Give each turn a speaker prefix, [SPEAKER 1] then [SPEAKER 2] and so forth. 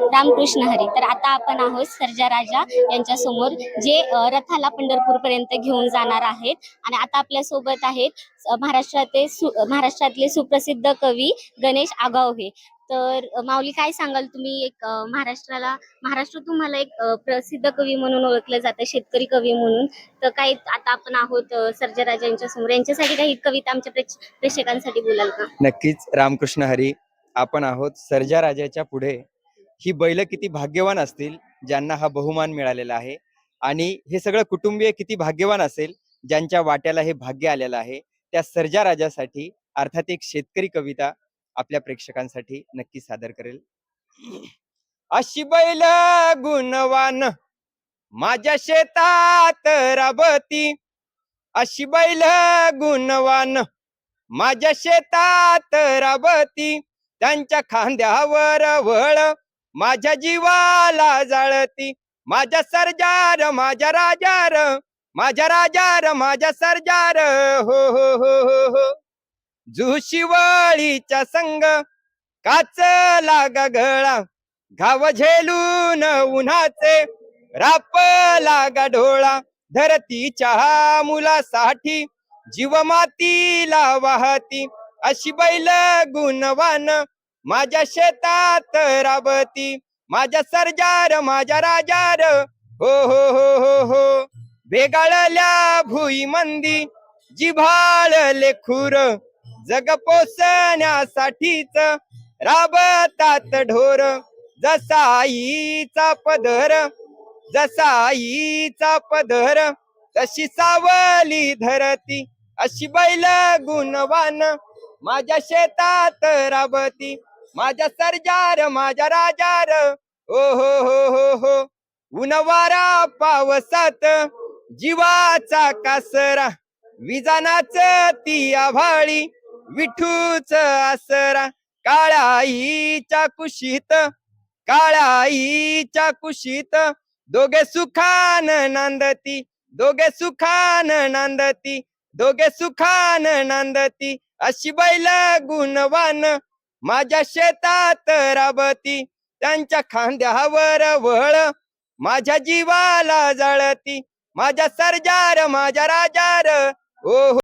[SPEAKER 1] रामकृष्ण हरी. तर आता आपण आहोत सर्जा राजा यांच्या समोर जे रथाला पंढरपूर पर्यंत घेऊन जाणार आहेत. आणि आता आपल्यासोबत आहेत अ, महाराष्ट्राचे सु महाराष्ट्रातले सुप्रसिद्ध कवी गणेश आगावहे. तर माऊली काय सांगाल तुम्ही? एक महाराष्ट्राला महाराष्ट्र तुम्हाला एक प्रसिद्ध कवी म्हणून ओळखलं जातं शेतकरी कवी म्हणून. तर काही आता आपण आहोत सर्जराजा राजा यांच्या समोर यांच्यासाठी काही कविता आमच्या प्रेक्षकांसाठी बोलाल का?
[SPEAKER 2] नक्कीच. रामकृष्ण हरी आपण आहोत सर्जा राजाच्या पुढे. ही बैल किती भाग्यवान असतील ज्यांना हा बहुमान मिळालेला आहे. आणि हे सगळं कुटुंबीय किती भाग्यवान असेल ज्यांच्या वाट्याला हे भाग्य आलेलं आहे त्या सर्जा राजासाठी अर्थात एक शेतकरी कविता आपल्या प्रेक्षकांसाठी नक्की सादर करेल. अशी बैल गुणवान माझ्या शेतात राबती. अशी बैल गुणवान माझ्या शेतात राबती. त्यांच्या खांद्यावर वळ माझ्या जीवाला जाळती. माझ्या सरजार माझ्या राजार माझ्या राजार माझ्या सरजार. हो हो हो हो हो. जुशिवळीच्या संग काच लागा गळा. घाव झेलून उन्हाचे राप लागा डोळा. धरतीच्या मुलासाठी जीव मातीला वाहती. अशी बैल गुणवान माझ्या शेतात राबती. माझ्या सरजार माझ्या राजार. हो हो हो हो हो. भेगाळल्या भुई मंदी. जिभाळले खुर जग पोसण्यासाठीच राबतात ढोर. जसाईचा पदर जसाईचा पदर. तशी सावली धरती. अशी बैल गुणवान. माझ्या शेतात राबती. माझ्या सरजार माझ्या राजार. ओ हो हो हो हो. उनवारा पावसात जीवाचा कासरा विजानाच ती आभाळी विठूच आसरा. काळाईच्या कुशीत काळाईच्या कुशीत दोघे सुखान नांदती दोघे सुखान नांदती दोघे सुखान नांदती. अशी बैल गुणवान माझ्या शेतात राबती त्यांच्या खांद्यावर वळ. माझ्या जीवाला जळती माझ्या सरजार माझ्या राजार. ओ